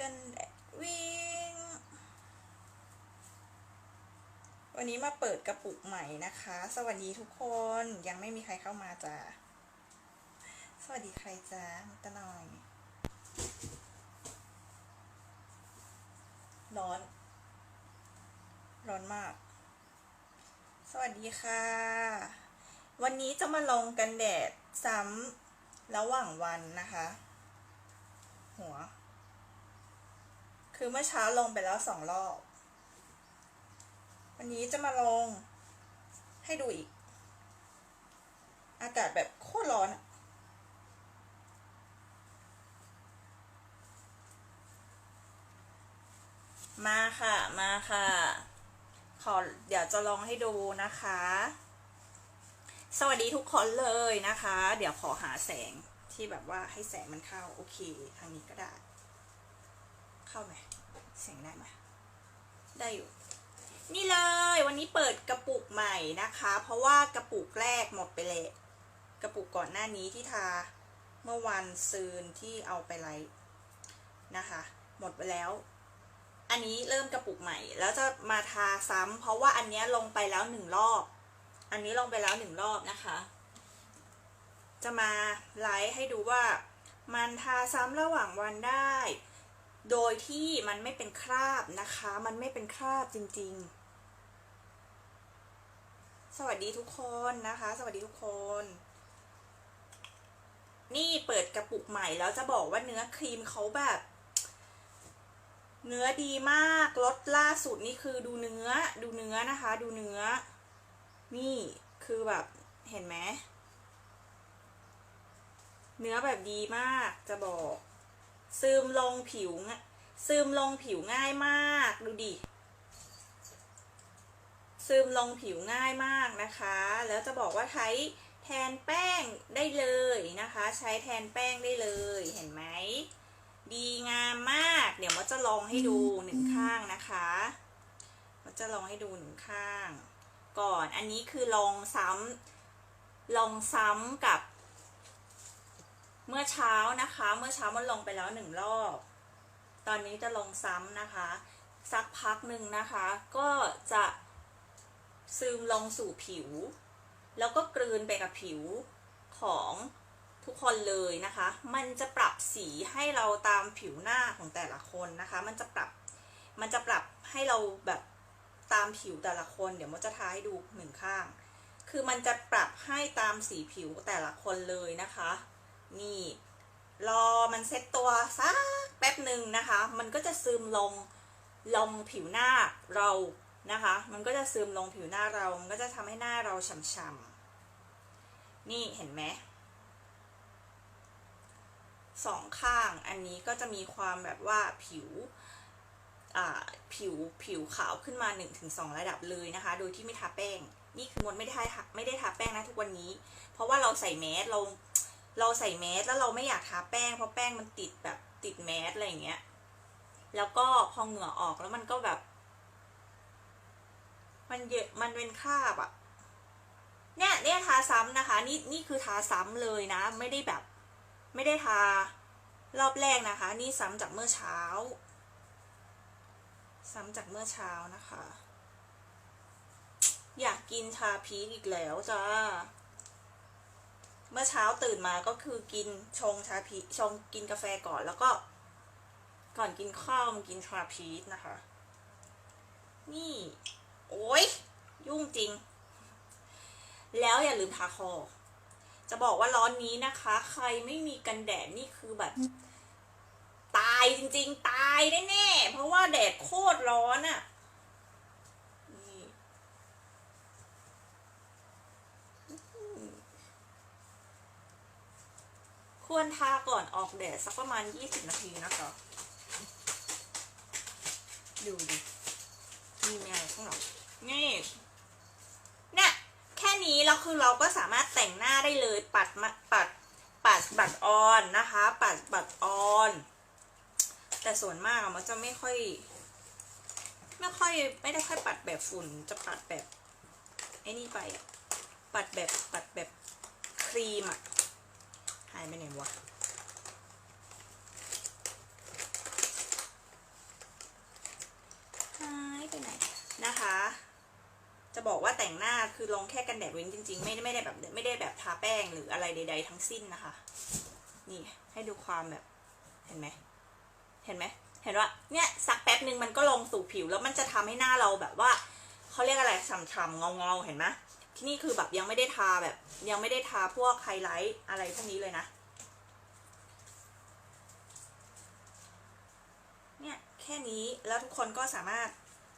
กันแดดวิ่ง วันนี้มาเปิดกระปุกใหม่นะคะ สวัสดีทุกคน ยังไม่มีใครเข้ามาจ้าสวัสดีใครจ้ามิตรหน่อย ร้อน ร้อนมาก สวัสดีค่ะ วันนี้จะมาลงกันแดดซ้ำระหว่างวันนะคะ หัว คือเมื่อเช้าลงไปแล้วสองรอบ วันนี้จะมาลงให้ดูอีก อากาศแบบโคตรร้อนอะมาค่ะ มาค่ะ ขอเดี๋ยวจะลองให้ดูนะคะ สวัสดีทุกคนเลยนะคะ เดี๋ยวขอหาแสงที่แบบว่าให้แสงมันเข้า โอเค ทางนี้ก็ได้ เข้าไหมแสงได้ไหมได้อยู่ นี่เลยวันนี้เปิดกระปุกใหม่นะคะ เพราะว่ากระปุกแรกหมดไปเลยกระปุกก่อนหน้านี้ที่ทาเมื่อวันซืนที่เอาไปไลฟ์นะคะ หมดไปแล้ว อันนี้เริ่มกระปุกใหม่ แล้วจะมาทาซ้ำเพราะว่าอันเนี้ยลงไปแล้วหนึ่งรอบ อันนี้ลงไปแล้วหนึ่งรอบนะคะ จะมาไลฟ์ให้ดูว่ามันทาซ้ำระหว่างวันได้ โดยที่มันไม่เป็นคราบนะคะ มันไม่เป็นคราบจริง ๆ สวัสดีทุกคนนะคะ สวัสดีทุกคน นี่เปิดกระปุกใหม่แล้วจะบอกว่าเนื้อครีมเขาแบบ เนื้อดีมากรสล่าสุดนี่คือดูเนื้อ ดูเนื้อนะคะ ดูเนื้อ นี่คือแบบเห็นไหมเนื้อแบบดีมากจะบอก ซึมลงผิวง่ะซึมลงผิวง่ายมากดูดิซึมลงผิวง่ายมากนะคะ แล้วจะบอกว่าใช้แทนแป้งได้เลยนะคะ ใช้แทนแป้งได้เลยเห็นไหมดีงามมาก เดี๋ยวมันจะลองให้ดูหนึ่งข้างนะคะมันจะลองให้ดูหนึ่งข้าง ก่อนอันนี้คือลองซ้ำลองซ้ำกับ เมื่อเช้านะคะ เมื่อเช้ามันลงไปแล้วหนึ่งรอบ ตอนนี้จะลงซ้ำนะคะ สักพักหนึ่งนะคะ ก็จะซึมลงสู่ผิว แล้วก็กลืนไปกับผิวของทุกคนเลยนะคะ มันจะปรับสีให้เราตามผิวหน้าของแต่ละคนนะคะ มันจะปรับ มันจะปรับให้เราแบบตามผิวแต่ละคน เดี๋ยวมดจะทาให้ดูหนึ่งข้าง คือมันจะปรับให้ตามสีผิวแต่ละคนเลยนะคะ นี่ รอมันเซ็ตตัวสักแป๊บหนึ่งนะคะ มันก็จะซึมลงลงผิวหน้าเรานะคะ มันก็จะซึมลงผิวหน้าเรา มันก็จะทำให้หน้าเราฉ่ำๆ นี่เห็นไหมสองข้างอันนี้ก็จะมีความแบบว่าผิวผิวผิวขาวขึ้นมา 1-2 ระดับเลยนะคะ โดยที่ไม่ทาแป้ง นี่คือมดไม่ได้ทาไม่ได้ทาแป้งนะทุกวันนี้ เพราะว่าเราใส่แมสเรา เราใส่แมสแล้วเราไม่อยากทาแป้งเพราะแป้งมันติดแบบติดแมสอะไรอย่างเงี้ย แล้วก็พอเหงื่อออกแล้วมันก็แบบ มันเยอะมันเป็นคราบอะเนี่ยเนี่ยทาซ้ำนะคะ นี่นี่คือทาซ้ำเลยนะ ไม่ได้แบบ ไม่ได้ทารอบแรกนะคะ นี่ซ้ำจากเมื่อเช้า ซ้ำจากเมื่อเช้านะคะ อยากกินชาพีคอีกแล้วจ้า เมื่อเช้าตื่นมาก็คือกินชงชาพีชงกินกาแฟก่อนแล้วก็ ก่อนกินข้าวมากินชาพีชนะคะ นี่ โอ้ยยุ่งจริง แล้วอย่าลืมทาคอ จะบอกว่าร้อนนี้นะคะ ใครไม่มีกันแดดนี่คือแบบ ตายจริง ๆ ตายแน่ๆเพราะว่าแดดโคตรร้อนอะ่ะนี่ ควรทาก่อนออกแดดสักประมาณ 20 นาทีนะคะดูดิมีแมวข้างหลังนี่เนี่ยแค่นี้แล้วคือเราก็สามารถแต่งหน้าได้เลยปัดมาปัดปัดบัตรออนนะคะ ปัดบัตรออน แต่ส่วนมากมันจะไม่ค่อย ไม่ค่อยไม่ได้ค่อยปัดแบบฝุ่นจะปัดแบบไอ้นี่ไปปัดแบบปัดแบบครีมอะ หายไปไหนวะหายไปไหนนะคะ จะบอกว่าแต่งหน้าคือลงแค่กันแดดเว้นจริง ๆ ไม่ได้ไม่ได้แบบไม่ได้แบบทาแป้งหรืออะไรใด ๆ ทั้งสิ้นนะคะ นี่ให้ดูความแบบเห็นไหมเห็นไหมเห็นว่าเนี่ยสักแป๊บหนึ่งมันก็ลงสู่ผิวแล้วมันจะทำให้หน้าเราแบบว่าเขาเรียกอะไรฉ่ำๆเงาๆเห็นไหม ที่นี่คือแบบยังไม่ได้ทาแบบ ยังไม่ได้ทาพวกไฮไลท์อะไรพวกนี้เลยนะ เนี่ยแค่นี้แล้วทุกคนก็สามารถ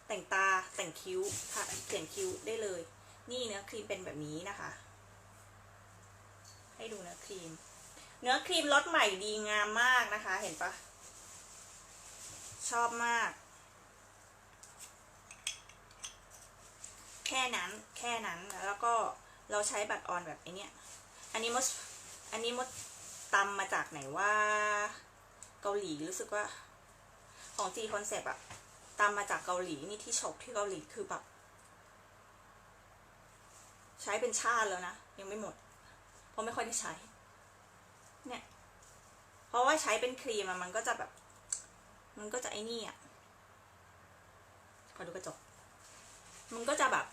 แต่งตาแต่งคิ้วทาเขียนคิ้วได้เลย นี่เนื้อครีมเป็นแบบนี้นะคะ ให้ดูเนื้อครีม เนื้อครีมรสใหม่ดีงามมากนะคะ เห็นปะชอบมาก ค่นั้นแค่นั้นแล้วก็เราใช้บัตรออนแบบไอเนี้ยอันนี้มดอันนี้มดตำมาจากไหนว่าเกาหลีรู้สึกว่า ของจีคอนเซปต์อะตามาจากเกาหลีนี่ที่ชกที่เกาหลีคือแบบใช้เป็นชาติแล้วนะ ยังไม่หมด เพราะไม่ค่อยได้ใช้ เนี่ย เพราะว่าใช้เป็นครีมอะมันก็จะแบบ มันก็จะไอ้นี่อะขอดูกระจก มันก็จะแบบ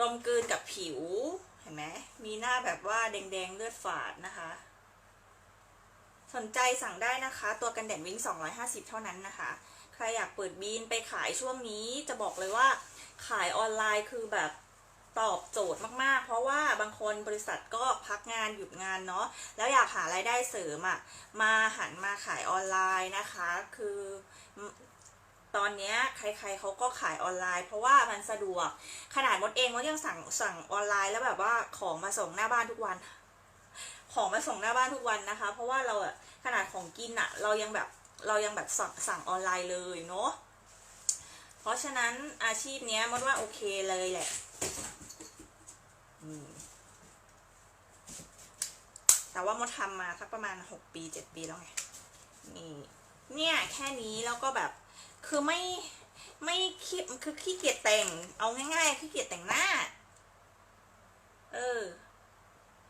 ลมกลืนกับผิว เห็นไหมมีหน้าแบบว่าแดงๆเลือดฝาดนะคะ สนใจสั่งได้นะคะ ตัวกันแดดวิ้ง250 เท่านั้นนะคะ ใครอยากเปิดบีนไปขายช่วงนี้จะบอกเลยว่าขายออนไลน์คือแบบตอบโจทย์มากๆ เพราะว่าบางคนบริษัทก็พักงานหยุดงานเนาะ แล้วอยากหารายได้เสริมอะ่ะ มาหันมาขายออนไลน์นะคะ คือ ตอนนี้ใครๆเขาก็ขายออนไลน์ เพราะว่ามันสะดวก ขนาดมดเองมดยังสั่งสั่งออนไลน์แล้วแบบว่าของมาส่งหน้าบ้านทุกวัน ของมาส่งหน้าบ้านทุกวันนะคะ เพราะว่าเราขนาดของกินอะเรายังแบบเรายังแบบสั่งสั่งออนไลน์เลยเนาะเพราะฉะนั้นอาชีพเนี้ยมดว่าโอเคเลยแหละแต่ว่ามดทำมาสักประมาณหกปีเจ็ดปีแล้วไงนี่เนี่ยแค่นี้แล้วก็แบบ คือไม่ไม่ขี้คือขี้เกียจแต่ง เอาง่ายๆขี้เกียจแต่งหน้า เออ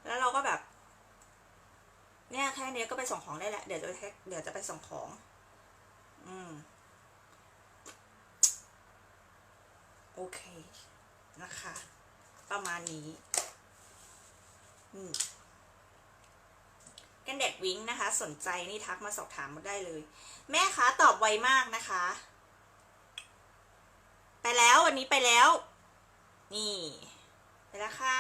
แล้วเราก็แบบ เนี่ยแค่นี้ก็ไปส่งของได้แหละ เดี๋ยวจะไปเดี๋ยวจะไปส่งของ อืม โอเค นะคะ ประมาณนี้ อืม กันแดดวิ้งนะคะ สนใจนี่ทักมาสอบถามมาได้เลย แม่คะตอบไวมากนะคะ ไปแล้ววันนี้ไปแล้ว นี่ ไปแล้วค่ะ